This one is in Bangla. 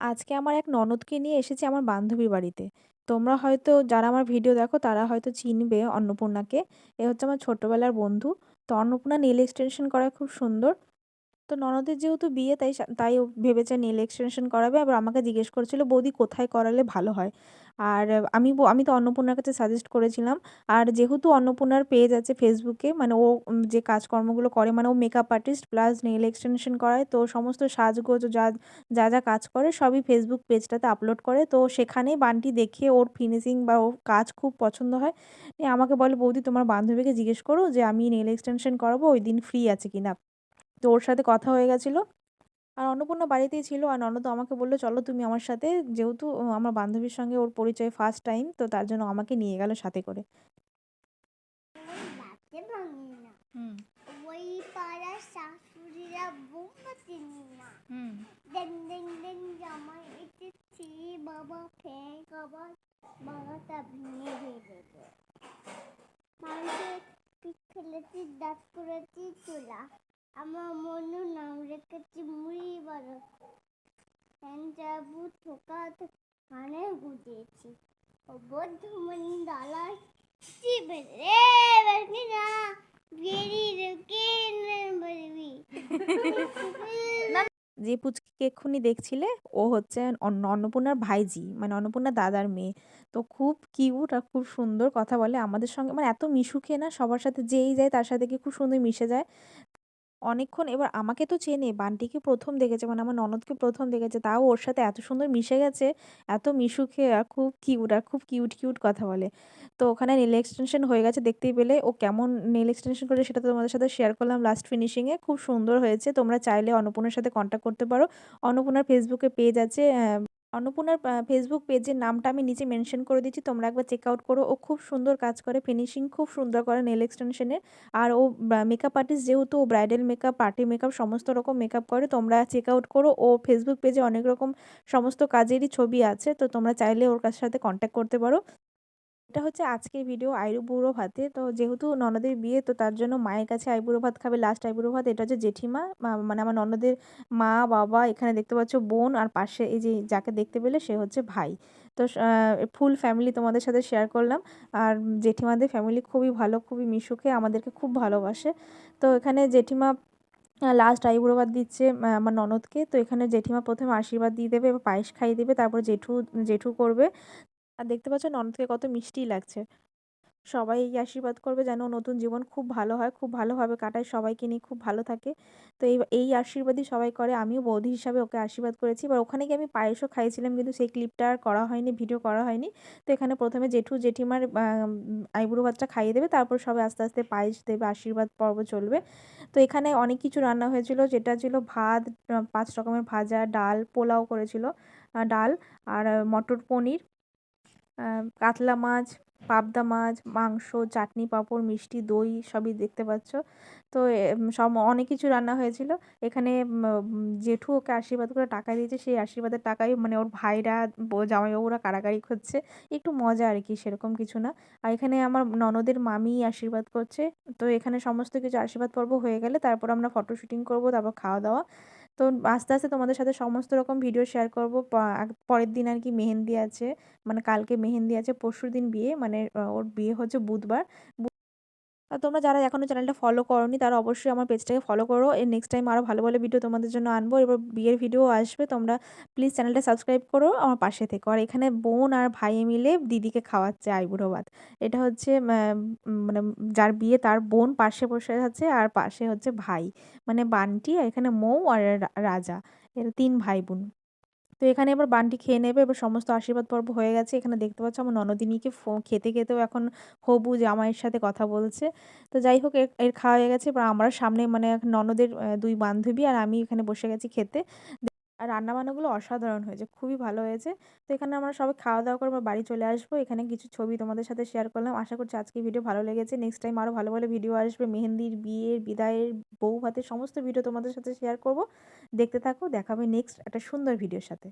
আজকে আমার এক ননদকে নিয়ে এসেছি আমার বান্ধবীর বাড়িতে। তোমরা হয়তো যারা আমার ভিডিও দেখো, তারা হয়তো চিনবে অন্নপূর্ণাকে। এ হচ্ছে আমার ছোটবেলার বন্ধু। তো অন্নপূর্ণা নেল এক্সটেনশন করায় খুব সুন্দর। তো ননদের যেহেতু বিয়ে তাই তাই ও ভেবেছে নেল এক্সটেনশন করাবে। আবার আমাকে জিজ্ঞেস করেছিল, "বৌদি কোথায় করালে ভালো হয়?" আর আমি আমি তো অন্নপূর্ণার কাছে সাজেস্ট করেছিলাম। আর যেহেতু অন্নপূর্ণার পেজ আছে ফেসবুকে মানে ও যে কাজকর্মগুলো করে মানে ও makeup artist plus nail extension করায়। তো সমস্ত সাজগোজ যা, যা, যা কাজ করে সবই ফেসবুক পেজটাতে আপলোড করে। তো সেখানে বান্টি দেখে ওর ফিনিশিং বা ওর কাজ খুব পছন্দ হয়। আমাকে বলে, "বৌদি তোমার বান্ধবীকে জিজ্ঞেস করো যে আমি নেল এক্সটেনশন করাবো, ওই দিন ফ্রি আছে কিনা?" তো ওর সাথে কথা হয়ে গেছিল। আর অন্নপূর্ণা বাড়িতেই ছিল আর ননদ আমাকে বলল "চলো তুমি আমার সাথে।" যেহেতু ও আমার বান্ধবীর সঙ্গে ওর পরিচয় ফার্স্ট টাইম তো তার জন্য আমাকে নিয়ে গেল সাথে করে। বাড়তে ভাঙি না হুম, ওই পাড়ার শাশুড়িরা বোমাতে না দেন দেন দেন জামাই এসেছি বাবা ফ্যান আবার বাবাটা ভেঙে দিয়ে দেবে মানুষের পিঠ ফেলেছি দাঁত করেছি চুলা আমার মনু নাম রেখেছি মুড়ি বড় চাবু ঠোকা কানে গুঁজেছি ও বদ্ধমণি দালা চিবে রে বাকি না বেরি রুকে বলবি যে পুচকিকে এক্ষুনি দেখছিলে, ও হচ্ছে অন্নপূর্ণার ভাইজি মানে অন্নপূর্ণার দাদার মেয়ে। তো খুব কিউট আর খুব সুন্দর কথা বলে আমাদের সঙ্গে মানে এত মিশুকে না, সবার সাথে যেই যায়, তার সাথে গিয়ে খুব সুন্দর মিশে যায়। অনেকক্ষণ এবার আমাকে তো চেনে, বান্টিকে ১ম দেখেছে মানে আমার ননদকে ১ম দেখেছে। তাও ওর সাথে এত সুন্দর মিশে গেছে, এত মিশুকে আর খুব কিউট আর খুব কিউট, কিউট কথা বলে। তো ওখানে নেল এক্সটেনশন হয়ে গেছে দেখতেই পেলে। ও কেমন নেল এক্সটেনশন করেছে সেটা তো তোমাদের সাথে শেয়ার করলাম লাস্ট ফিনিশিং এ। খুব সুন্দর হয়েছে। তোমরা চাইলে অন্নপূর্ণার সাথে কনট্যাক্ট করতে পারো। অন্নপূর্ণার ফেসবুকে পেজ আছে অন্নপূর্ণার ফেসবুক পেজের নামটা আমি নিচে মেনশন করে দিচ্ছি। তোমরা একবার চেক আউট করো। ও খুব সুন্দর কাজ করে, ফিনিশিং খুব সুন্দর করে নেল এক্সটেনশনের। আর ও মেকআপ আর্টিস্ট যেহেতু ও ব্রাইডাল মেকআপ, পার্টি মেকআপ সমস্ত রকম মেকআপ করে। তোমরা চেক আউট করো। ও ফেসবুক পেজে অনেক রকম সমস্ত কাজেরই ছবি আছে। তো তোমরা চাইলে ওর কাছ সাথে কন্ট্যাক্ট করতে পারো। এটা হচ্ছে আজকের ভিডিও আইবুড়ো ভাতে। তো যেহেতু ননদের বিয়ে তো তার জন্য মায়ের কাছে আইবুড়ো ভাত খাবে লাস্ট আইবুড়ো ভাত। এটা হচ্ছে জেঠিমা মানে আমার ননদের মা, বাবা এখানে দেখতে পাচ্ছ বোন আর পাশে এই যে যাকে দেখতে পেলে সে হচ্ছে ভাই। তো ফুল ফ্যামিলি তোমাদের সাথে শেয়ার করলাম। আর জেঠিমাদের ফ্যামিলি খুবই ভালো, খুবই মিশুকে আমাদেরকে খুব ভালোবাসে। তো এখানে জেঠিমা লাস্ট আইবুড়ো ভাত দিচ্ছে আমার ননদকে। তো এখানে জেঠিমা প্রথমে আশীর্বাদ দিয়ে দেবে পায়েস খাইয়ে দেবে। তারপর জেঠু জেঠু করবে। আর দেখতে পাচ্ছ ননদকে কত মিষ্টি লাগছে। সবাই এই আশীর্বাদ করবে যেন নতুন জীবন খুব ভালো হয়, খুব ভালোভাবে কাটায়, সবাইকে নিয়ে খুব ভালো থাকে। তো এই এই আশীর্বাদই সবাই করে। আমিও বৌদি হিসাবে ওকে আশীর্বাদ করেছি। এবার ওখানে গিয়ে আমি পায়েসও খাইয়েছিলাম কিন্তু সেই ক্লিপটা আর করা হয়নি, ভিডিও করা হয়নি। তো এখানে প্রথমে জেঠু জেঠিমার আইবুড়ো ভাতটা খাইয়ে দেবে। তারপর সবাই আস্তে, আস্তে পায়েস দেবে, আশীর্বাদ পর্ব চলবে। তো এখানে অনেক কিছু রান্না হয়েছিল যেটা ছিল ভাত, পাঁচ রকমের ভাজা, ডাল, পোলাও করেছিল। ডাল আর মটর পনির, কাতলা মাছ, পাবদা মাছ, মাংস, চাটনি, পাঁপড়, মিষ্টি, দই সবই দেখতে পাচ্ছ। তো সব অনেক কিছু রান্না হয়েছিল। এখানে জেঠু ওকে আশীর্বাদ করে টাকা দিয়েছে। সেই আশীর্বাদের টাকাই মানে ওর ভাইরা, জামাইবাবুরা কাড়াকাড়ি করছে। একটু মজা আর কি সেরকম কিছু না। আর এখানে আমার ননদের মামি আশীর্বাদ করছে। তো এখানে সমস্ত কিছু আশীর্বাদ পর্ব হয়ে গেলে তারপর আমরা ফটো শুটিং করব, তারপর খাওয়া-দাওয়া। তো আস্তে, আস্তে তোমাদের সাথে সমস্ত রকম ভিডিও শেয়ার করব। পরের দিন আর কি মেহেন্দি আছে। মানে কালকে মেহেন্দি আছে, পরশুদিন বিয়ে মানে ওর বিয়ে হচ্ছে বুধবার। আর তোমরা যারা এখনও চ্যানেলটা ফলো করোনি তারা অবশ্যই আমার পেজটাকে ফলো করো। এর নেক্সট টাইম আরও ভালো, ভালো ভিডিও তোমাদের জন্য আনব। এবার বিয়ের ভিডিও আসবে। তোমরা প্লিজ চ্যানেলটা সাবস্ক্রাইব করো, আমার পাশে থেকো। আর এখানে বোন আর ভাই মিলে দিদিকে খাওয়াচ্ছে আইবুড়ো ভাত। এটা হচ্ছে মানে যার বিয়ে তার বোন পাশে বসে আছে আর পাশে হচ্ছে ভাই। মানে বান্টি আর এখানে মৌ আর রাজা। এরা তিন ভাই-বোন। তো এখানে এবার বানটি খেয়ে নেবে। এবার সমস্ত আশীর্বাদ পর্ব হয়ে গেছে। এখানে দেখতে পাচ্ছ আমার ননদিনীকে খেতে, খেতেও এখন হবু জামাইয়ের সাথে কথা বলছে। তো যাই হোক এর খাওয়া হয়ে গেছে। এবার আমরা সামনে মানে ননদের দুই বান্ধবী আর আমি এখানে বসে গেছি খেতে। আর রান্নাবান্নাগুলো অসাধারণ হয়েছে। খুবই ভালো হয়েছে। তো এখানে আমরা সবাই খাওয়া-দাওয়া করে এবার বাড়ি চলে আসব। এখানে কিছু ছবি তোমাদের সাথে শেয়ার করলাম। আশা করছি আজকে ভিডিও ভালো লেগেছে। নেক্সট টাইম আরও ভালো, ভালো ভিডিও আসবে। মেহেন্দির, বিয়ের, বিদায়ের, বউ ভাতের সমস্ত ভিডিও তোমাদের সাথে শেয়ার করব। দেখতে থাকো। দেখাবে নেক্সট একটা সুন্দর ভিডিওর সাথে।